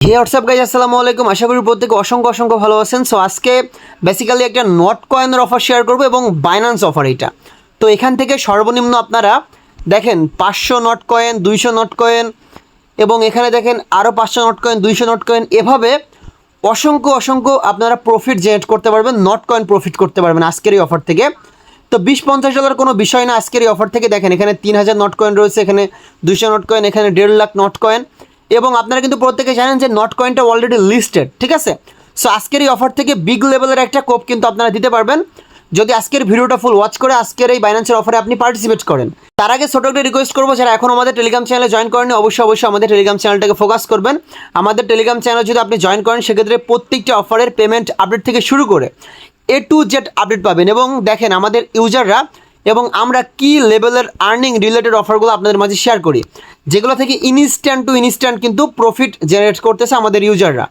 হে WhatsApp guys আসসালামু আলাইকুম আশা করি প্রত্যেকে অসংখ্য অসংখ্য ভালো আছেন। সো আজকে বেসিক্যালি একটা নট কয়েনের অফার শেয়ার করব এবং বাইন্যান্স অফার এটা। তো, এখান থেকে সর্বনিম্ন আপনারা দেখেন, পাঁচশো নট কয়েন দুইশো নট কয়েন এবং এখানে দেখেন আরও পাঁচশো নট কয়েন দুইশো নট কয়েন এভাবে অসংখ্য অসংখ্য আপনারা প্রফিট জেনারেট করতে পারবেন নট কয়েন প্রফিট করতে পারবেন আজকের এই অফার থেকে। তো, বিশ পঞ্চাশ ডলার কোনো বিষয় না আজকের এই অফার থেকে। দেখেন, এখানে তিন হাজার নট কয়েন রয়েছে, এখানে দুইশো নট কয়েন এখানে দেড় লাখ নট কয়েন এবং আপনারা কিন্তু প্রত্যেকে জানেন যে নট কয়েনটা অলরেডি লিস্টেড ঠিক আছে? সো আজকের এই অফার থেকে বিগ লেভেলের একটা কোপ কিন্তু আপনারা দিতে পারবেন। যদি আজকের ভিডিওটা ফুল ওয়াচ করে আজকের এই বাইন্যান্সের অফারে আপনি পার্টিসিপেট করেন। তার আগে ছোটো একটা রিকোয়েস্ট করব, যারা এখন আমাদের টেলিগ্রাম চ্যানেলে জয়েন করেনি অবশ্যই অবশ্যই আমাদের টেলিগ্রাম চ্যানেলটাকে ফোকাস করবেন। আমাদের টেলিগ্রাম চ্যানেল যদি আপনি জয়েন করেন, সেক্ষেত্রে প্রত্যেকটা অফারের পেমেন্ট আপডেট থেকে শুরু করে এ টু জেড আপডেট পাবেন। এবং দেখেন, আমাদের ইউজাররা এবং আমরা কি লেভেলের আর্নিং রিলেটেড অফারগুলো আপনাদের মাঝে শেয়ার করি? যেগুলো থেকে ইনস্ট্যান্ট টু ইনস্ট্যান্ট কিন্তু প্রফিট জেনারেট করতেছে আমাদের ইউজাররা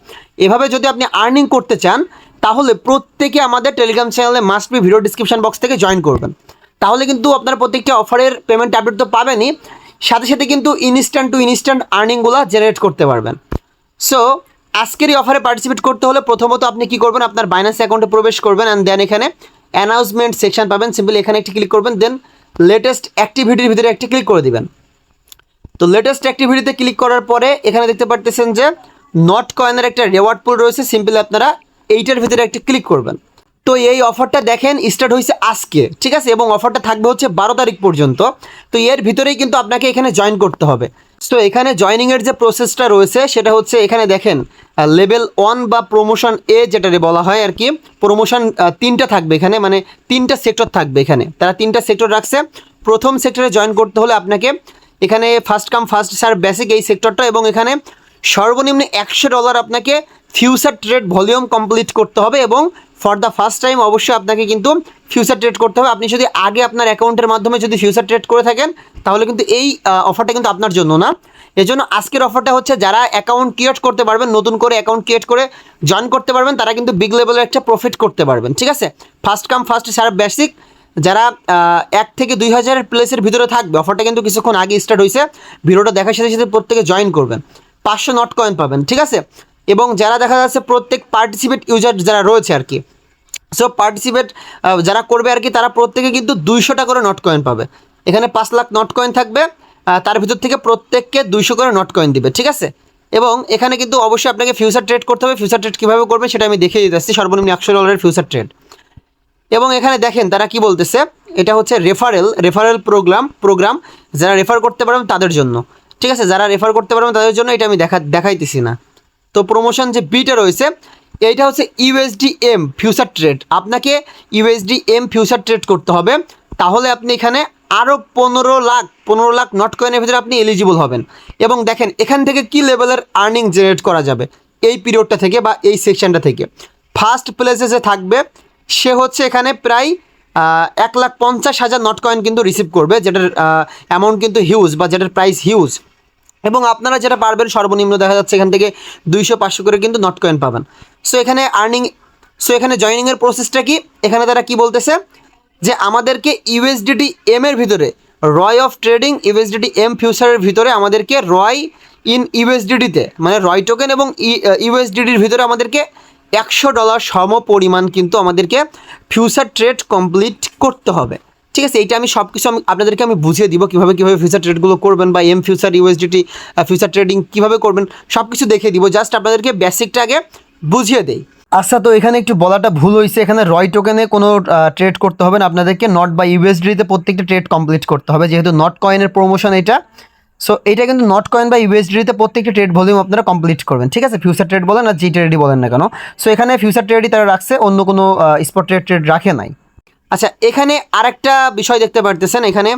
এভাবে যদি আপনি আর্নিং করতে চান, তাহলে প্রত্যেকে আমাদের টেলিগ্রাম চ্যানেলে must be video description box থেকে জয়েন করবেন। তাহলে কিন্তু আপনারা প্রত্যেকটা অফারের পেমেন্ট আপডেট তো পাবেনই, সাথে সাথে কিন্তু ইনস্ট্যান্ট টু ইনস্ট্যান্ট আর্নিংগুলো জেনারেট করতে পারবেন। সো আজকের এই অফারে পার্টিসিপেট করতে হলে প্রথমত আপনি কি করবেন? আপনার বাইন্যান্স অ্যাকাউন্টে প্রবেশ করবেন অ্যান্ড দেন এখানে অ্যানাউন্সমেন্ট সেকশন পাবেন সিম্পলি এখানে একটি ক্লিক করবেন দেন লেটেস্ট অ্যাক্টিভিটির ভিতরে একটি ক্লিক করে দিবেন। তো লেটেস্ট অ্যাক্টিভিটিতে ক্লিক করার পরে এখানে দেখতে পারতেছেন যে নট কয়েনের একটা রেওয়ার্ড পুল রয়েছে সিম্পলি আপনারা এইটার ভিতরে একটি ক্লিক করবেন। তো এই অফারটা দেখেন স্টার্ট হয়েছে আজকে, ঠিক আছে? এবং অফারটা থাকবে হচ্ছে বারো তারিখ পর্যন্ত। তো এর ভিতরেই কিন্তু আপনাকে এখানে জয়েন করতে হবে। তো এখানে জয়নিংয়ের যে প্রসেসটা রয়েছে, সেটা হচ্ছে এখানে দেখেন লেভেল ওয়ান বা প্রমোশন এ যেটা বলা হয় আর কি প্রমোশন তিনটা থাকবে এখানে মানে তিনটা সেক্টর থাকবে এখানে। তারা তিনটা সেক্টর রাখছে। প্রথম সেক্টরে জয়েন করতে হলে আপনাকে এখানে first come first serve basic এই সেক্টরটা এবং এখানে সর্বনিম্ন একশো ডলার আপনাকে ফিউচার ট্রেড ভলিউম কমপ্লিট করতে হবে এবং ফর দ্য ফার্স্ট টাইম অবশ্যই আপনাকে কিন্তু ফিউচার ট্রেড করতে হবে। আপনি যদি আগে আপনার অ্যাকাউন্টের মাধ্যমে যদি ফিউচার ট্রেড করে থাকেন, তাহলে কিন্তু এই অফারটা কিন্তু আপনার জন্য না। এজন্য আজকের অফারটা হচ্ছে যারা অ্যাকাউন্ট ক্রিয়েট করতে পারবেন, নতুন করে অ্যাকাউন্ট ক্রিয়েট করে জয়েন করতে পারবেন, তারা কিন্তু বিগ লেভেলের একটা প্রফিট করতে পারবেন, ঠিক আছে? First come first serve basic যারা এক থেকে দুই হাজারের প্লেসের ভিতরে থাকবে অফারটা কিন্তু কিছুক্ষণ আগে স্টার্ট হয়েছে ভিডিওটা দেখার সাথে সাথে প্রত্যেকে জয়েন করবেন। পাঁচশো নট কয়েন পাবেন, ঠিক আছে? এবং যারা দেখা যাচ্ছে প্রত্যেক পার্টিসিপেট ইউজার যারা রয়েছে আর কি। সো পার্টিসিপেট যারা করবে আর কি, তারা প্রত্যেকে কিন্তু দুইশোটা করে নট কয়েন পাবে। এখানে পাঁচ লাখ নট কয়েন থাকবে তার ভিতর থেকে প্রত্যেককে দুইশো করে নট কয়েন দিবে, ঠিক আছে? এবং এখানে কিন্তু অবশ্যই আপনাকে ফিউচার ট্রেড করতে হবে। ফিউচার ট্রেড কীভাবে করবেন সেটা আমি দেখিয়ে দিতে আসছি সর্বনিম্ন একশো ডলারের ফিউচার ট্রেড এবং এখানে দেখেন, তারা কি বলতেছে? এটা হচ্ছে রেফারেল রেফারেল প্রোগ্রাম প্রোগ্রাম যারা রেফার করতে পারবেন তাদের জন্য। ঠিক আছে? যারা রেফার করতে পারবেন তাদের জন্য এটা আমি দেখা, দেখাইতেছি না। তো প্রমোশন যে বিটা রয়েছে, এইটা হচ্ছে ইউএসডি এম ফিউচার ট্রেড আপনাকে ইউএসডি এম ফিউচার ট্রেড করতে হবে। তাহলে আপনি এখানে আরও পনেরো লাখ পনেরো লাখ নট কয়েনের ভিতরে আপনি এলিজিবল হবেন। এবং দেখেন, এখান থেকে কি লেভেলের আর্নিং জেনারেট করা যাবে? এই পিরিয়ডটা থেকে বা এই সেকশনটা থেকে। ফার্স্ট প্লেসে যে থাকবে, সে হচ্ছে এখানে প্রায় এক লাখ পঞ্চাশ হাজার নট কয়েন কিন্তু রিসিভ করবে, যেটার অ্যামাউন্ট কিন্তু হিউজ বা যেটার প্রাইস হিউজ এবং আপনারা যেটা পারবেন, সর্বনিম্ন দেখা যাচ্ছে এখান থেকে দুইশো, পাঁচশো করে কিন্তু নট কয়েন পাবেন। সো এখানে আর্নিং সো এখানে জয়নিংয়ের প্রসেসটা কি? এখানে তারা কি বলতেছে? যে আমাদেরকে ইউএসডিটি এম এর ভিতরে রয় অফ ট্রেডিং ইউএসডিটি এম ফিউচারের ভিতরে আমাদেরকে রয় ইন ইউএসডিটিতে মানে রয় টোকেন এবং ইউএসডিটির ভিতরে আমাদেরকে একশো ডলার সম পরিমাণ কিন্তু আমাদেরকে ফিউচার ট্রেড কমপ্লিট করতে হবে। ঠিক আছে, এইটা আমি সব কিছু আমি আপনাদেরকে আমি বুঝিয়ে দিব কীভাবে কীভাবে ফিউচার ট্রেডগুলো করবেন বা M future USDT future trading কীভাবে করবেন সব কিছু দেখিয়ে দিব। জাস্ট আপনাদেরকে বেসিকটা আগে বুঝিয়ে দেই। আচ্ছা তো এখানে একটু বলাটা ভুল হয়েছে। এখানে রয় টোকেনে কোনো ট্রেড করতে হবে না। আপনাদেরকে নট বা ইউএসডিতে প্রত্যেকটা ট্রেড কমপ্লিট করতে হবে। যেহেতু নট কয়েনের প্রমোশন এটা। সো এটা কিন্তু নট কয়েন বা ইউএসডিতে প্রত্যেকটা ট্রেড ভলিউম আপনারা কমপ্লিট করবেন। ঠিক আছে? ফিউচার ট্রেড বলেন আর জি ট্রেডই বলেন না কেন। সো এখানে ফিউচার ট্রেডই তারা রাখছে। অন্য কোনো স্পট ট্রেড ট্রেড রাখে নাই। আচ্ছা এখানে আরেকটা বিষয় দেখতে পারতেছেন। এখানে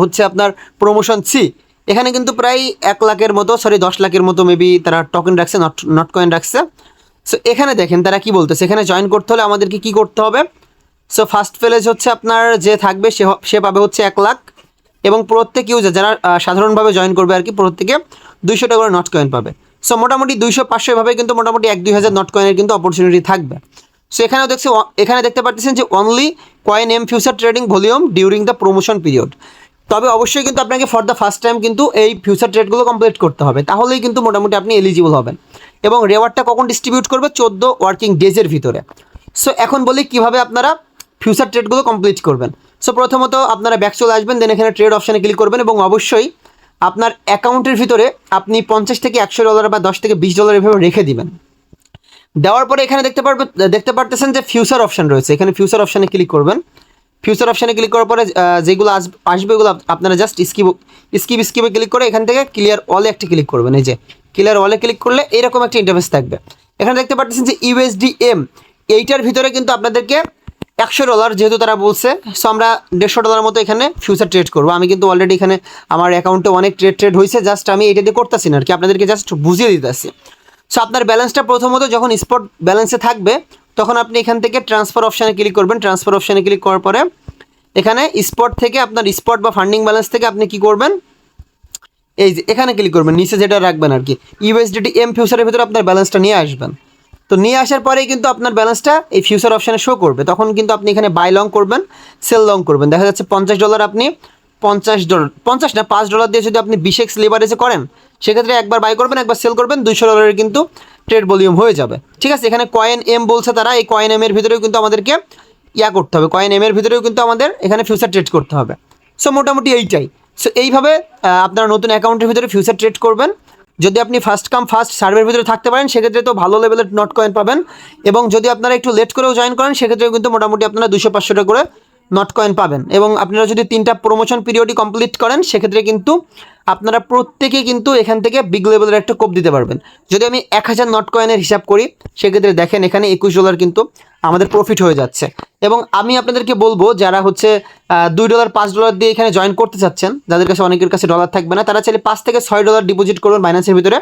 হচ্ছে আপনার প্রমোশন সি এখানে কিন্তু প্রায় এক লাখের মতো সরি দশ লাখের মতো মেবি তারা টোকেন রাখছে নট নট কয়েন রাখছে। সো এখানে দেখেন তারা কি বলতেছে, এখানে জয়েন করতে হলে আমাদেরকে কি করতে হবে? সো ফার্স্ট ফেলেজ হচ্ছে আপনার যে থাকবে, সে সে পাবে হচ্ছে এক লাখ। এবং প্রত্যেক ইউজার যারা সাধারণভাবে জয়েন করবে আর কি, প্রত্যেকে দুইশো টাকা করে নট কয়েন পাবে। সো মোটামুটি দুইশো পাঁচশো এভাবে কিন্তু মোটামুটি এক দুই হাজার নট কয়েনের কিন্তু অপরচুনিটি থাকবে। সো এখানেও দেখছি এখানে দেখতে পাচ্ছেন যে only coin M future trading volume during the promotion period তবে অবশ্যই কিন্তু আপনাকে ফর দ্য ফার্স্ট টাইম কিন্তু এই ফিউচার ট্রেডগুলো কমপ্লিট করতে হবে। তাহলেই কিন্তু মোটামুটি আপনি এলিজিবল হবেন। এবং রেওয়ার্ডটা কখন ডিস্ট্রিবিউট করবে? চোদ্দ ওয়ার্কিং ডেজের ভিতরে। সো এখন বলি কীভাবে আপনারা ফিউচার ট্রেডগুলো কমপ্লিট করবেন। সো প্রথমত আপনারা ব্যাক চলে আসবেন দেন এখানে ট্রেড অপশানে ক্লিক করবেন এবং অবশ্যই আপনার অ্যাকাউন্টের ভিতরে আপনি পঞ্চাশ থেকে একশো ডলার বা দশ থেকে বিশ ডলার এভাবে রেখে দিবেন। দেওয়ার পরে এখানে দেখতে পারবে, দেখতে পারতেছেন যে ফিউচার অপশন রয়েছে। এখানে ফিউচার অপশানে ক্লিক করবেন। ফিউচার অপশানে ক্লিক করার পরে যেগুলো আস- আসবে ওগুলো আপ- আপনারা জাস্ট স্কিপ স্কিপ স্কিপে ক্লিক করে এখান থেকে ক্লিয়ার অলে একটি ক্লিক করবেন। এই যে ক্লিয়ার অলে ক্লিক করলে এরকম একটা ইন্টারফেস থাকবে। এখানে দেখতে পাচ্ছেন যে ইউএসডি এম এইটার ভিতরে কিন্তু আপনাদেরকে একশো ডলার যেহেতু তারা বলছে সো আমরা দেড়শো ডলার মতো এখানে ফিউচার ট্রেড করব। আমি কিন্তু অলরেডি এখানে আমার অ্যাকাউন্টে অনেক ট্রেড ট্রেড হয়েছে জাস্ট আমি এটা দিয়ে করতেছি না আর কি, আপনাদেরকে জাস্ট বুঝিয়ে দিতেছি। সো আপনার ব্যালেন্সটা প্রথমত যখন স্পট ব্যালেন্সে থাকবে, তখন আপনি এখান থেকে ট্রান্সফার অপশানে ক্লিক করবেন। ট্রান্সফার অপশানে ক্লিক করার পরে এখানে স্পট থেকে আপনার স্পট বা ফান্ডিং ব্যালেন্স থেকে আপনি কি করবেন? এই যে, এখানে ক্লিক করবেন, নিচে যেটা রাখবেন আর কি ইউএসডিটি এম ফিউচারের ভিতরে আপনার ব্যালেন্সটা নিয়ে আসবেন। তো নিয়ে আসার পরেই কিন্তু আপনার ব্যালেন্সটা এই ফিউচার অপশানে শো করবে। তখন কিন্তু আপনি এখানে বাই লং করবেন সেল লং করবেন। দেখা যাচ্ছে পঞ্চাশ ডলার আপনি পঞ্চাশ ডলার, পঞ্চাশ না, পাঁচ ডলার দিয়ে যদি আপনি বিশ এক্স লেবারেজে করেন, সেক্ষেত্রে একবার বাই করবেন, একবার সেল করবেন, দুইশো ডলারের কিন্তু ট্রেড ভলিউম হয়ে যাবে। ঠিক আছে? এখানে কয়েন এম বলছে তারা, এই কয়েন এম এর ভিতরেও কিন্তু আমাদেরকে ইয়া করতে হবে। কয়েন এম এর ভিতরেও কিন্তু আমাদের এখানে ফিউচার ট্রেড করতে হবে। সো মোটামুটি এইটাই। সো এইভাবে আপনারা নতুন অ্যাকাউন্টের ভিতরে ফিউচার ট্রেড করবেন। যদি আপনি ফার্স্ট কাম ফার্স্ট সার্ভের ভিতরে থাকতে পারেন, সেক্ষেত্রে তো ভালো লেভেলের নট কয়েন পাবেন। এবং যদি আপনারা একটু লেট করেও জয়েন করেন, সেক্ষেত্রেও কিন্তু মোটামুটি আপনারা দুশো পাঁচশো টাকা করে নট কয়েন পাবেন। এবং আপনারা যদি তিনটা প্রমোশন পিরিয়ডই কমপ্লিট করেন, সেক্ষেত্রে কিন্তু আপনারা প্রত্যেকে কিন্তু এখান থেকে বিগ লেভেলের একটা কোপ দিতে পারবেন। যদি আমি এক হাজার নট কয়েনের হিসাব করি, সেক্ষেত্রে দেখেন এখানে একুশ ডলার কিন্তু আমাদের প্রফিট হয়ে যাচ্ছে। এবং আমি আপনাদেরকে বলব, যারা হচ্ছে দুই ডলার, পাঁচ ডলার দিয়ে এখানে জয়েন করতে চাচ্ছেন, যাদের কাছে অনেকের কাছে ডলার থাকবে না, তারা চাইলে পাঁচ থেকে ছয় ডলার ডিপোজিট করবেন বাইন্যান্সের ভিতরে।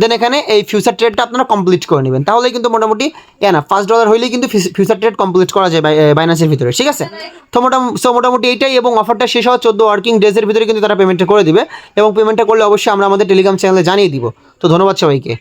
দেন এখানে এই ফিউচার ট্রেডটা আপনারা কমপ্লিট করে নেবেন। তাহলে কিন্তু মোটামুটি না, পাঁচ ডলার হইলেই কিন্তু ফিউচার ট্রেড কমপ্লিট করা যায় বাইন্যান্সের ভিতরে, ঠিক আছে? তো মোটামুটি সো মোটামুটি এইটাই এবং অফারটা শেষ হওয়ার চোদ্দ ওয়ার্কিং ডেজের ভিতরে কিন্তু তারা পেমেন্টটা করে দিবে এবং পেমেন্টটা করলে অবশ্যই আমরা আমাদের টেলিগ্রাম চ্যানেলে জানিয়ে দিব। তো ধন্যবাদ সবাইকে।